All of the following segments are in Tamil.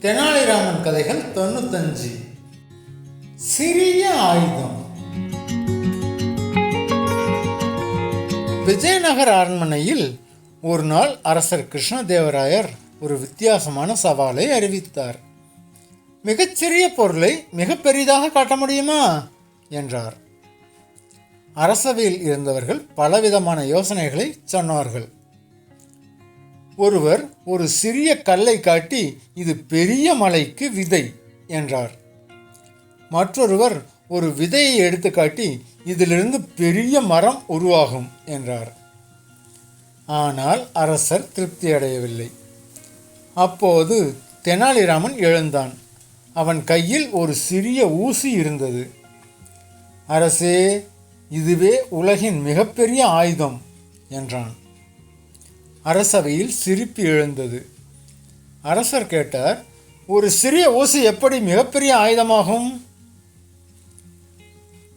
தெனாலிராமன் கதைகள் தொண்ணூத்தஞ்சு. சிறிய ஆயுதம். விஜயநகர் அரண்மனையில் ஒரு நாள் அரசர் கிருஷ்ணதேவராயர் ஒரு வித்தியாசமான சவாலை அறிவித்தார். மிகச்சிறிய பொருளை மிக பெரிதாக காட்ட முடியுமா? என்றார். அரசவையில் இருந்தவர்கள் பலவிதமான யோசனைகளை சொன்னார்கள். ஒருவர் ஒரு சிறிய கல்லை காட்டி இது பெரிய மலைக்கு விதை என்றார். மற்றொருவர் ஒரு விதையை எடுத்து காட்டி இதிலிருந்து பெரிய மரம் உருவாகும் என்றார். ஆனால் அரசர் திருப்தி அடையவில்லை. அப்போது தெனாலிராமன் எழுந்தான். அவன் கையில் ஒரு சிறிய ஊசி இருந்தது. அரசே இதுவே உலகின் மிகப்பெரிய ஆயுதம் என்றான். அரசவையில் சிரிப்பு எழுந்தது. அரசர் கேட்டார் ஒரு சிறிய ஊசி எப்படி மிகப்பெரிய ஆயுதமாகும்?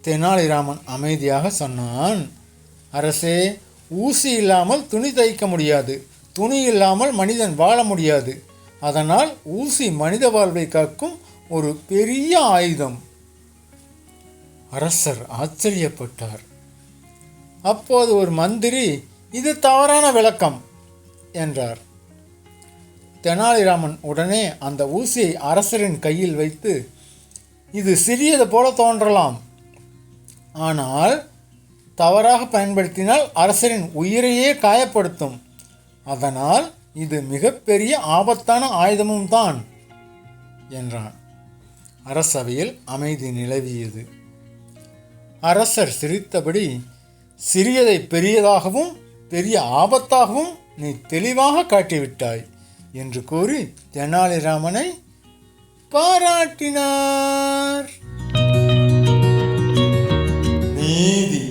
தெனாலிராமன் அமைதியாக சொன்னான் அரசே ஊசி இல்லாமல் துணி தைக்க முடியாது. துணி இல்லாமல் மனிதன் வாழ முடியாது. அதனால் ஊசி மனித வாழ்வை காக்கும் ஒரு பெரிய ஆயுதம். அரசர் ஆச்சரியப்பட்டார். அப்போது ஒரு மந்திரி இது தவறான விளக்கம். என்றார். தெனாலிராமன் உடனே அந்த ஊசியை அரசரின் கையில் வைத்து இது சிறியது போல தோன்றலாம். ஆனால் தவறாக பயன்படுத்தினால் அரசரின் உயிரையே காயப்படுத்தும். அதனால் இது மிகப்பெரிய ஆபத்தான ஆயுதமும் தான் என்றான். அரசவையில் அமைதி நிலவியது. அரசர் சிரித்தபடி சிறியதை பெரியதாகவும் பெரிய ஆபத்தாகவும் நீ தெளிவாக காட்டிவிட்டாய் என்று கூறி தெனாலிராமனை பாராட்டினார். நீதி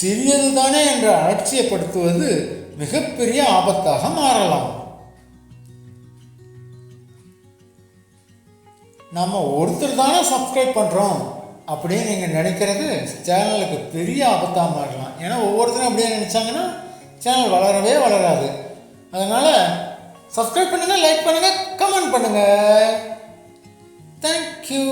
சிறியதுதானே என்று அலட்சியப்படுத்துவது மிகப்பெரிய ஆபத்தாக மாறலாம். நம்ம ஒருத்தர் தானே சப்ஸ்கிரைப் பண்ணுறோம் அப்படின்னு நீங்கள் நினைக்கிறது சேனலுக்கு பெரிய ஆபத்தாக மாறலாம். ஏன்னா ஒவ்வொருத்தரும் அப்படியே நினச்சாங்கன்னா சேனல் வளரவே வளராது. அதனால் சப்ஸ்கிரைப் பண்ணுங்கள் லைக் பண்ணுங்கள் கமெண்ட் பண்ணுங்கள் தேங்க்யூ